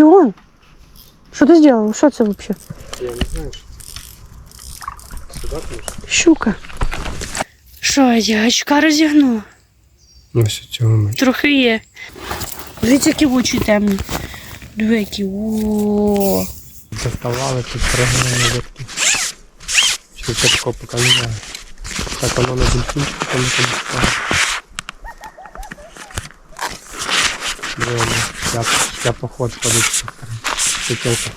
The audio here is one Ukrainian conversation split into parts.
Бастіон? Що ти зробив? Що це взагалі? Я не знаю, що це. Щука. Що, я очка розігнула? Ось цього. Трохи є. Дивіться, які очі темні. Диви, які. О. Доставали тут пригнали лодки. Чи це такого поки немає. Так воно на дельфінчику там не доставало. Я, я поход ходить. Петелка.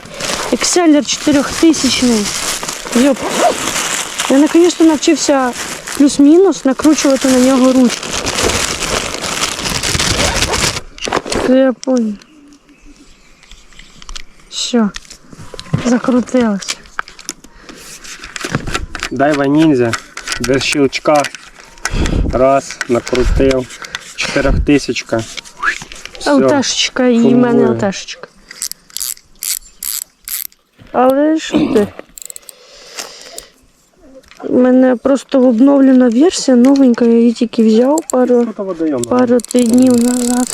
4000. Йоп. Я наконец-то навчився плюс-мінус накручувати на нього ручки. Це я понял. Все. Закрутилося. Дайва ніндзя, без щелчка. Раз, накрутив. Чотирьохтисячка. Все. ЛТшечка і в мене ЛТшечка. Але ж ти? У мене просто обновлена версія новенька, я її тільки взяв пару, пару днів назад.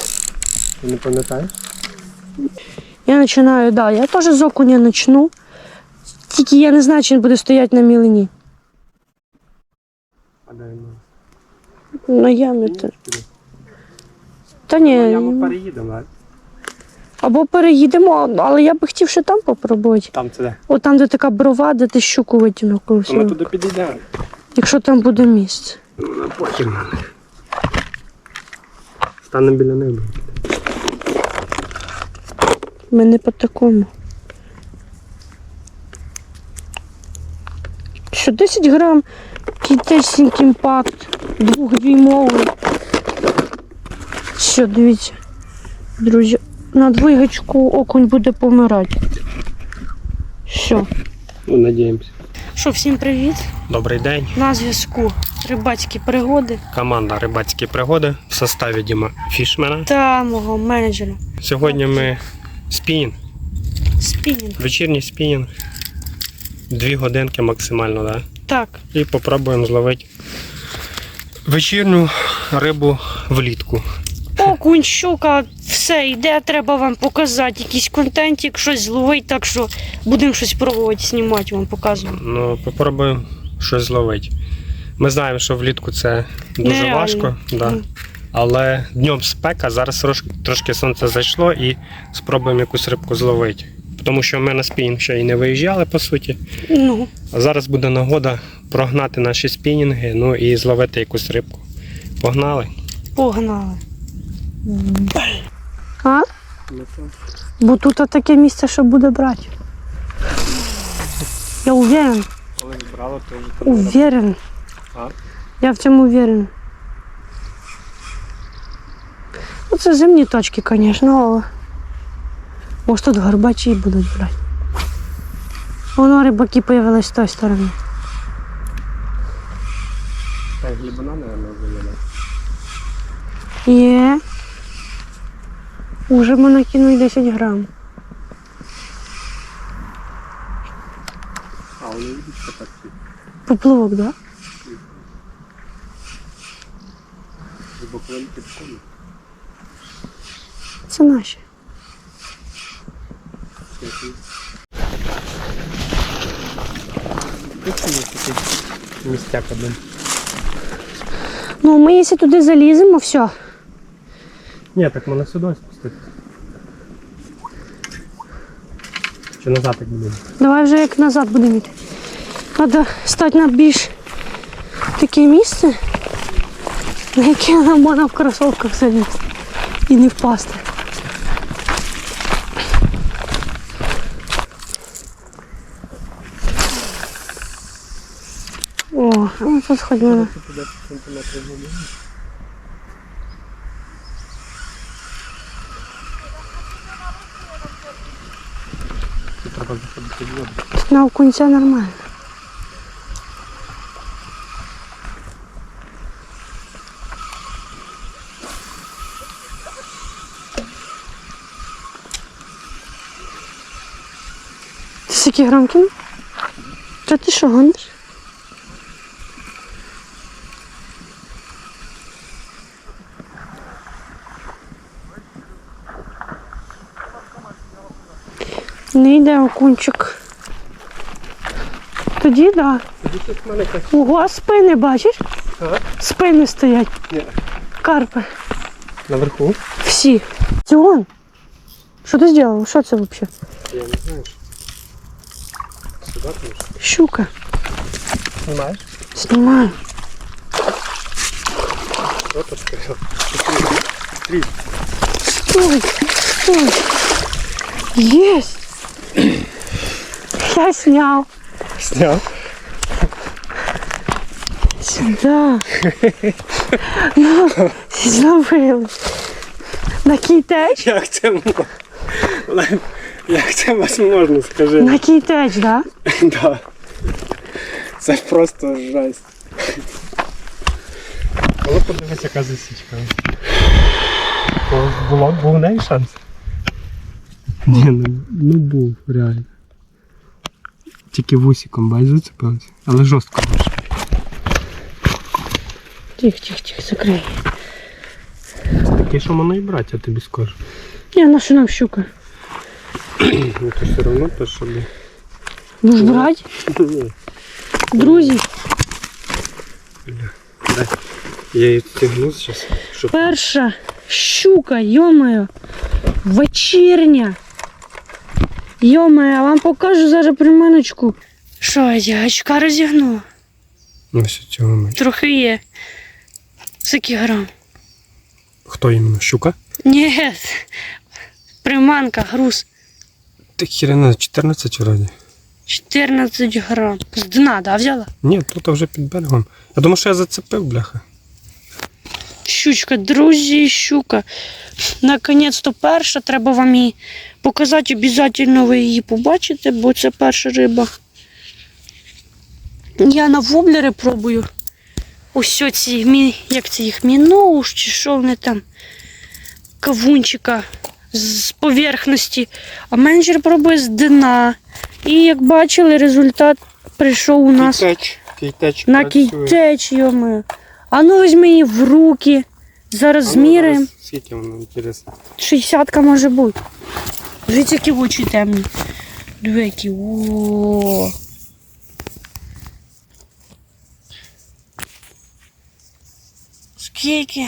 Ти не пам'ятаєш? Я починаю, да, я теж з окуня почну. Тільки я не знаю, чи він буде стояти на мілині. А де він? На ямі. Та, та ні, Ну, Яму переїдемо, або переїдемо, але я би хотів ще там попробувати. Там це де? От там, де така брова, де ти щуку витягнув коли То ми туди підійдемо. Якщо там буде місце. Ну, потім. Станемо біля неба. Ми не по такому. Що 10 грам кітесінь імпакт, двохдюймовий. Все, дивіться. Друзі, на двигачку окунь буде помирати. Все. Ну, надіємося. Що, всім привіт. Добрий день. На зв'язку рибацькі пригоди Команда Рибацькі пригоди в составі Діма Фішмена. та мого менеджера. Сьогодні ми спінінг, Спінінг. вечірній спінінг. Дві годинки максимально, да? Так, І попробуємо зловити вечірню рибу влітку. Окунь, щука, все, йде, треба вам показати якийсь контентик, щось зловить, так що будемо щось пробувати знімати, вам показуємо. Ну, попробуємо щось зловити. Ми знаємо, що влітку це дуже Нереально. важко, да. Мгм. але днем спека, зараз трошки, трошки сонце зайшло і спробуємо якусь рибку зловити. Тому що ми на спінінг ще й не виїжджали, по суті. Ну, А зараз буде нагода прогнати наші спінінги, ну і зловити якусь рибку. Погнали. погнали. А? Бо тут таке місце, що буде брати. Я уверен, Коли збрало, то вже уверен. А? Я в цьому уверен. Ну, це зимні точки, звісно, але. Ось тут горбачі будуть брати. Воно рибаки появились з тої сторони. Так, глибина, мабуть, виглядає. Є. Уже ми накинули 10 грам. А, вони йдуть що так. Поплавок, да? Це наші. Містяк один. Ну, ми якщо туди заліземо, все. Ні, так мене сюди спустити. Чи назад так будемо? Давай вже як назад будемо йти. Треба стати на більш таке місце, на яке нам можна в кросовках залізти і не впасти. О, ну тут хоч мене. Тут треба заходити в воду. На окунця нормально. Ти скільки грам? Та ти що гониш? Не йде окунчик. Тоді да. Мене якась Ого, спини бачиш? Так. Спини стоять. Ні. Карпи. наверху. Всі. Тігон. Що ти зробив? Що це взагалі? Я не знаю. Сюди ти Щука. знімаєш? Знімаю. Що тут сказав? Стой, стой. Есть. Я снял. Сняв. Сюда. Ну, зловили. На кітеч? Як це можна? Як це вас можна, скажи? На кітеч, да? Да. Це просто жесть. Але подивись, яка засічка. Було, був неї шанс? Ні, ну, ну був, реально. Тільки вусиком бач зацепилась, але жорстко дуже. Тихо, тихо, тихо, закрий. Таке, що воно і брати, я тобі скажу. Не, на що нам щука? Ну то все одно, то щоб. Будеш брати? Ні. Друзі, Дай. Я її тягну зараз, щоб. перша щука, йомаю, вечірня. Йомаю, я вам покажу зараз приманочку. Що, я очка розігнула? Ось цього ми. Трохи є. Скільки грам? Хто іменно? Щука? Ні. Приманка, груз. Ти хірена 14 вроді. 14 грам. З дна, да, взяла? Ні, тут вже під берегом. Я думаю, що я зацепив, бляха. Щучка, друзі, щука. Наконець-то перша, треба вам її показати. Обязательно ви її побачите, бо це перша риба. Я на воблери пробую. Ось ці, як це їх, міноуш чи що вони там. Кавунчика з поверхності. А менеджер пробує з дна. І як бачили, результат прийшов у нас. Кейтеч. Кейтеч На кітеч, йому. А ну візьми її в руки. Зараз А ну, зміряємо. Скільки воно інтересно. Шістдесятка може бути. Дивіться, які очі темні. Диви, які. О. Скільки?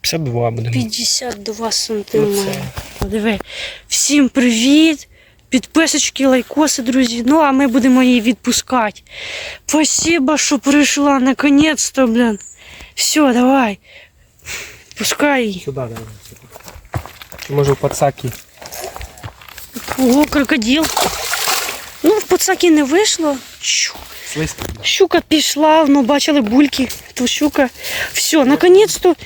52 будемо. 52 сантиметри. Диви. Всім привіт! Підписочки, лайкоси, друзі. Ну, а ми будемо її відпускати. Спасибо, що прийшла. Наконець-то, блін. Все, давай. Пускай її. Сюди, давай. Може в пацаки. Ого, крокодил. Ну, в пацаки не вийшло. Чу. Слизько. Щука пішла, ну бачили бульки, то щука. Все, наконець-то.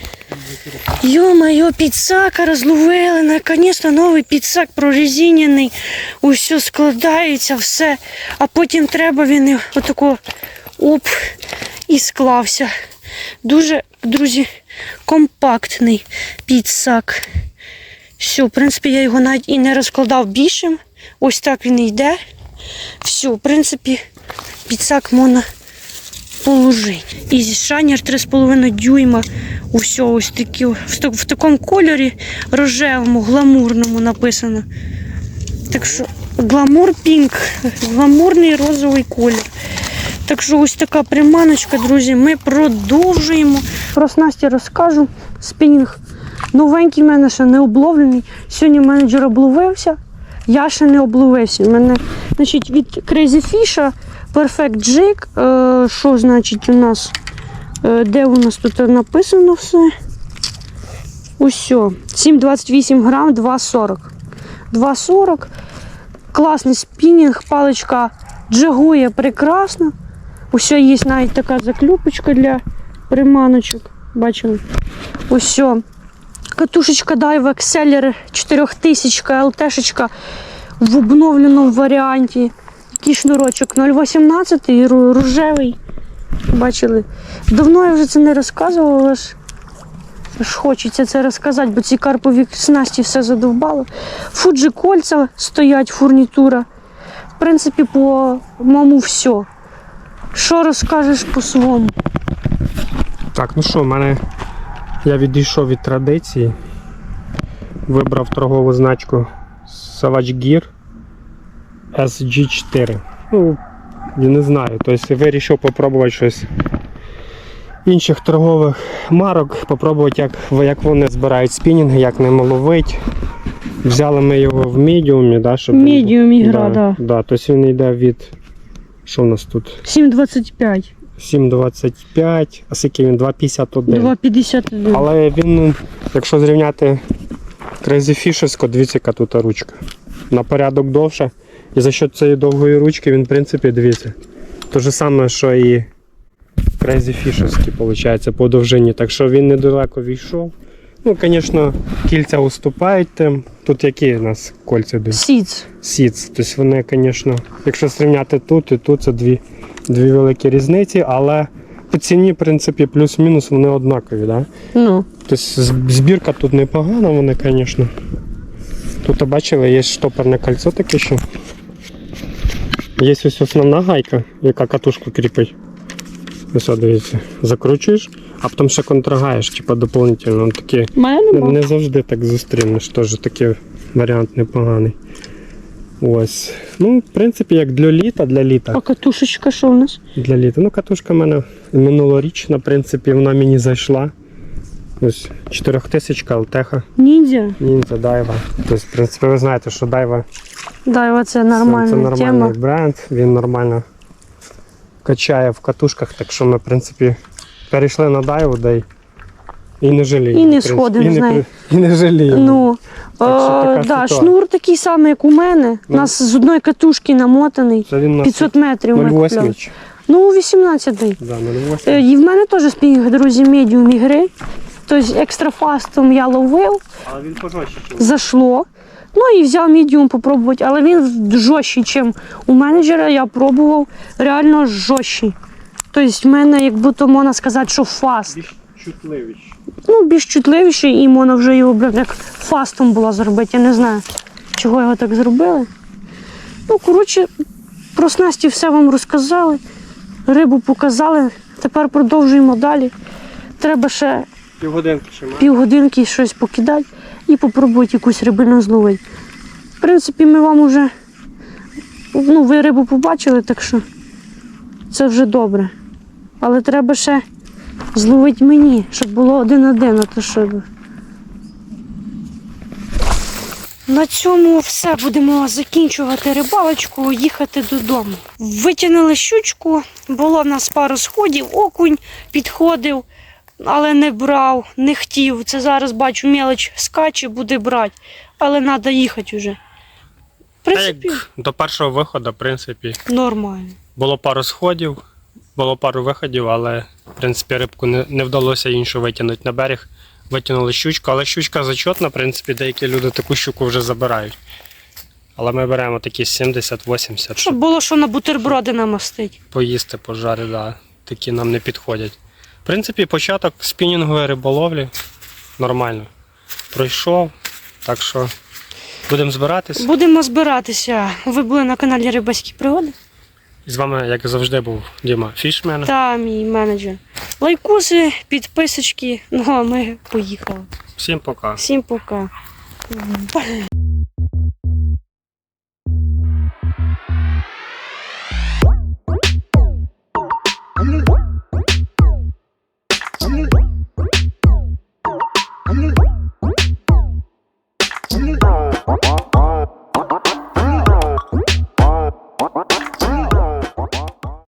Йо-моє, підсака розловили, наконець-то новий підсак прорезинений. Усе складається, все. А потім треба він отако оп і склався. Дуже, друзі, компактний підсак. Все, в принципі, я його навіть і не розкладав більшим. Ось так він йде. Все, в принципі, підсак можна положити. І шанір 3,5 дюйма. Усе ось такі, в, так- в такому кольорі рожевому, гламурному написано. Так що гламур пінк, гламурний розовий колір. Так що ось така приманочка, друзі. Ми продовжуємо. Про снасті розкажу. Спінінг новенький в мене ще не обловлений. Сьогодні менеджер обловився. Я ще не обловився. У мене значить, від Crazy Fish Perfect Jig. Е, що значить у нас? Е, де у нас тут написано все? Усьо. 7,28 грам, 2,40. 2,40. Класний спінінг, паличка джигує прекрасно. Усе є навіть така заклюпочка для приманочок. Бачили? Усьо. Катушечка Daiwa Exceller 4000 ЛТшечка в обновленому варіанті. Такий шнурочок 0,18 і рожевий. Бачили? Давно я вже це не розказувала, але хочеться це розказати, бо ці карпові снасті все задовбало. Фуджі кольця стоять, фурнітура. В принципі, по моєму все. Що розкажеш по своєму? Так, ну що, в мене я відійшов від традиції. Вибрав торгову значку Savage Gear SG4. Ну, я не знаю. Тобто вирішив попробувати щось інших торгових марок, попробувати, як, як вони збирають спінінги, як ними ловить. Взяли ми його в медіумі, да, щоб він був- ігра, да. Да, тобто він йде від. Що в нас тут? 7,25, 7,25, а скільки він? 2,51. 2,51. Але він, якщо зрівняти Crazy Fisherсько, дивіться, яка тут ручка. На порядок довше. І за счет цієї довгої ручки він, в принципі, дивіться. Те ж саме, що і Crazy Fisherський, виходить, по довжині. Так що він недалеко війшов. Ну, звісно, кільця уступають тим. Тут які у нас кольця йдуть? Сіц. Сіц. Тобто вони, звісно, якщо зрівняти тут і тут, це дві, дві великі різниці, але по ціні, в принципі, плюс-мінус вони однакові. Да? Ну. Тобто збірка тут непогана, вони, звісно. Тут бачили, є штопорне кольцо таке ще. Є ось основна гайка, яка катушку кріпить. Ось дивіться, закручуєш, а потім ще контрагаєш, типу доповнительно. Ну, Такі, не, не завжди так зустрінеш, теж такий варіант непоганий. Ось. Ну, в принципі, як для літа, для літа. А катушечка що у нас? Для літа. Ну, катушка в мене минулорічна, в принципі, вона мені зайшла. Ось 4000 алтеха, Ніндзя. ніндзя, дайва. Тобто, в принципі, ви знаєте, що дайва Да, це це, нормальна це нормальний тема. бренд, він нормально качає в катушках, так що ми, в принципі, перейшли на дайву, да й і не жаліємо. І не в принципі. сходимо і з не, нею. при- І не жаліємо. Ну, Так що е, да, ситуація. шнур такий самий, як у мене. У Ну. нас з одної катушки намотаний. це він у нас 500 метрів ми 0,8. купляли. Ну, 18-й. Да, 0,8. Е, І в мене теж спінг, друзі, медіум ігри. Тобто екстра фастом я ловив, Але він пожорстче, ніж зашло. Ну і взяв медіум попробувати, але він жорсткий, ніж у менеджера я пробував реально жорсткий. Тобто в мене, як будто можна сказати, що фаст. більш чутливіший. Ну, більш чутливіший, і можна вже його блін, як фастом було зробити. Я не знаю, чого його так зробили. Ну, коротше, про снасті все вам розказали, рибу показали. Тепер продовжуємо далі. Треба ще Півгодинки ще півгодинки щось покидати і попробувати якусь рибину зловити. В принципі, ми вам вже ну, ви рибу побачили, так що це вже добре. Але треба ще зловити мені, щоб було один-один, а то що. На цьому все будемо закінчувати рибалочку, їхати додому. Витягнули щучку, було в нас пару сходів, окунь підходив, але не брав, не хотів. Це зараз бачу, мелоч скаче, буде брати, але треба їхати вже. В принципі, як до першого виходу, в принципі, нормально. було пару сходів, було пару виходів, але в принципі рибку не, не вдалося іншу витягнути на берег. Витягнули щучку, але щучка зачетна, в принципі, деякі люди таку щуку вже забирають. Але ми беремо такі 70-80, Щоб щоб було що на бутерброди намастить. поїсти пожари, да, такі нам не підходять. В принципі, початок спінінгової риболовлі нормально. Пройшов, так що будемо збиратись. Будемо збиратися. Ви були на каналі Рибацькі пригоди. І з вами, як і завжди, був Діма Фішмен. Та мій менеджер. Лайкуси, підписочки. Ну а ми поїхали. Всім пока. Всім пока.